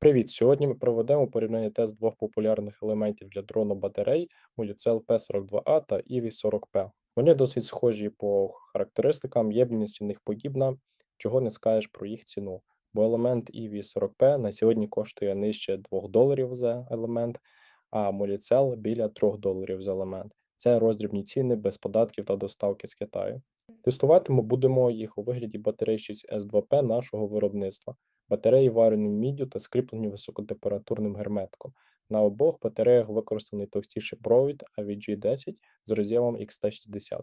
Привіт! Сьогодні ми проведемо порівняння тест двох популярних елементів для дрону батарей Molicel P42A та EV40P. Вони досить схожі по характеристикам, ємність у них подібна, чого не скажеш про їх ціну. Бо елемент EV40P на сьогодні коштує нижче 2 доларів за елемент, а Molicel біля 3 доларів за елемент. Це роздрібні ціни без податків та доставки з Китаю. Тестуватимемо будемо їх у вигляді батарей 6S2P нашого виробництва. Батареї варені міддю та скріплені високотемпературним герметиком. На обох батареях використаний товстіший провід AVG10 з роз'ємом XT60.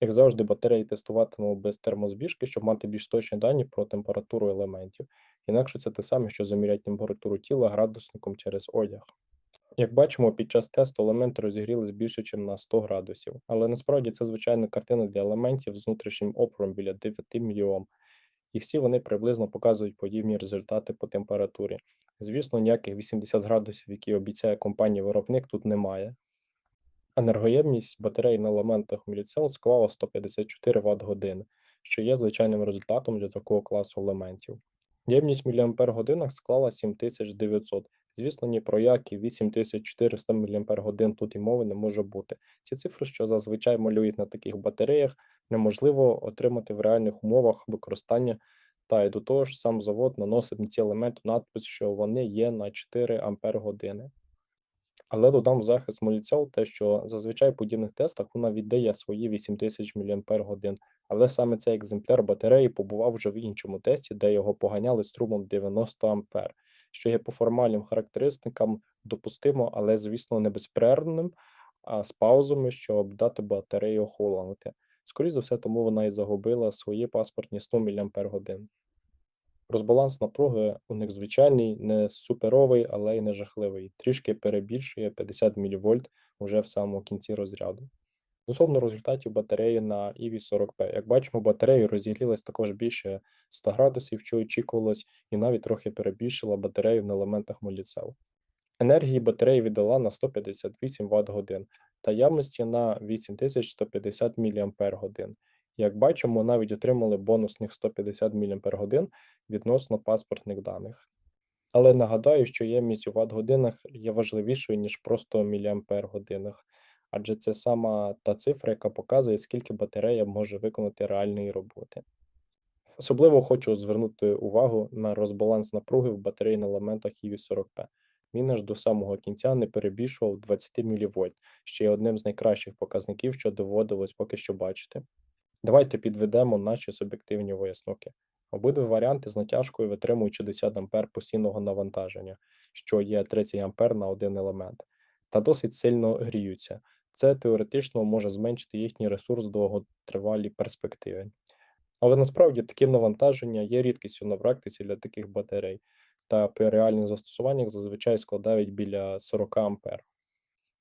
Як завжди, батареї тестуватимемо без термозбіжки, щоб мати більш точні дані про температуру елементів. Інакше це те саме, що заміряти температуру тіла градусником через одяг. Як бачимо, під час тесту елементи розігрілись більше, ніж на 100 градусів, але насправді це звичайна картина для елементів з внутрішнім опором біля 9 мільйом, і всі вони приблизно показують подібні результати по температурі. Звісно, ніяких 80 градусів, які обіцяє компанія-виробник, тут немає. Енергоємність батарей на елементах Molicel склала 154 Вт години, що є звичайним результатом для такого класу елементів. Ємність мАч склала 7900. Звісно, ні про які 8400 мАч тут і мови не може бути. Ці цифри, що зазвичай малюють на таких батареях, неможливо отримати в реальних умовах використання, та й до того ж сам завод наносить на ці елементи надпис, що вони є на 4 Ампер години. Але додам захист Molicel те, що зазвичай в подібних тестах вона віддає свої 8000 мАч, але саме цей екземпляр батареї побував вже в іншому тесті, де його поганяли струмом 90 А, що є по формальним характеристикам допустимо, але, звісно, не безперервним, а з паузами, щоб дати батареї охолонути. Скоріше за все, тому вона і загубила свої паспортні 100 мАч. Розбаланс напруги у них звичайний, не суперовий, але й не жахливий. Трішки перебільшує 50 мВ уже в самому кінці розряду. Стосовно результатів батареї на EV40P, як бачимо, батарея розігрілась також більше 100 градусів, що очікувалось, і навіть трохи перебільшила батарею на елементах Molicel. Енергії батареї віддала на 158 Вт годин та явності на 8150 мАч. Як бачимо, навіть отримали бонусних 150 мАч відносно паспортних даних. Але нагадаю, що ємність у Вт-годинах є важливішою, ніж просто мАч, адже це сама та цифра, яка показує, скільки батарея може виконати реальної роботи. Особливо хочу звернути увагу на розбаланс напруги в батарейних елементах EV40P. Він аж до самого кінця не перебільшував 20 мВ, що є одним з найкращих показників, що доводилось поки що бачити. Давайте підведемо наші суб'єктивні висновки. Обидва варіанти з натяжкою витримують 60 А постійного навантаження, що є 30 А на один елемент, та досить сильно гріються. Це теоретично може зменшити їхній ресурс в довготривалій перспективі. Але насправді такі навантаження є рідкістю на практиці для таких батарей, та при реальних застосуваннях зазвичай складають біля 40 А.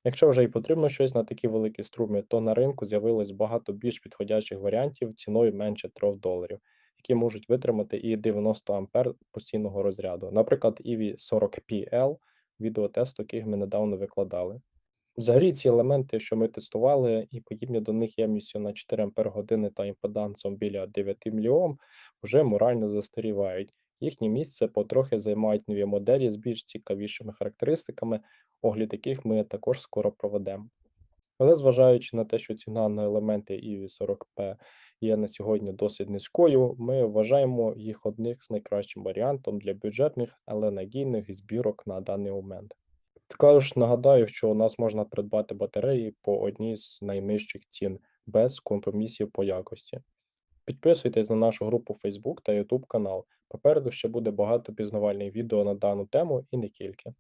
Якщо вже і потрібно щось на такі великі струми, то на ринку з'явилось багато більш підходячих варіантів ціною менше 3 доларів, які можуть витримати і 90 ампер постійного розряду. Наприклад, EV40PL, відеотест, яких ми недавно викладали. Взагалі, ці елементи, що ми тестували, і подібні до них ємністю на 4 Ампер години та імпедансом біля 9 мільйом, вже морально застарівають. Їхнє місце потрохи займають нові моделі з більш цікавішими характеристиками, огляд яких ми також скоро проведемо. Але зважаючи на те, що ціна на елементи EV40P є на сьогодні досить низькою, ми вважаємо їх одним з найкращим варіантом для бюджетних, але надійних збірок на даний момент. Також нагадаю, що у нас можна придбати батареї по одній з найнижчих цін без компромісів по якості. Підписуйтесь на нашу групу Facebook та YouTube канал. Попереду ще буде багато пізнавальних відео на дану тему і не тільки.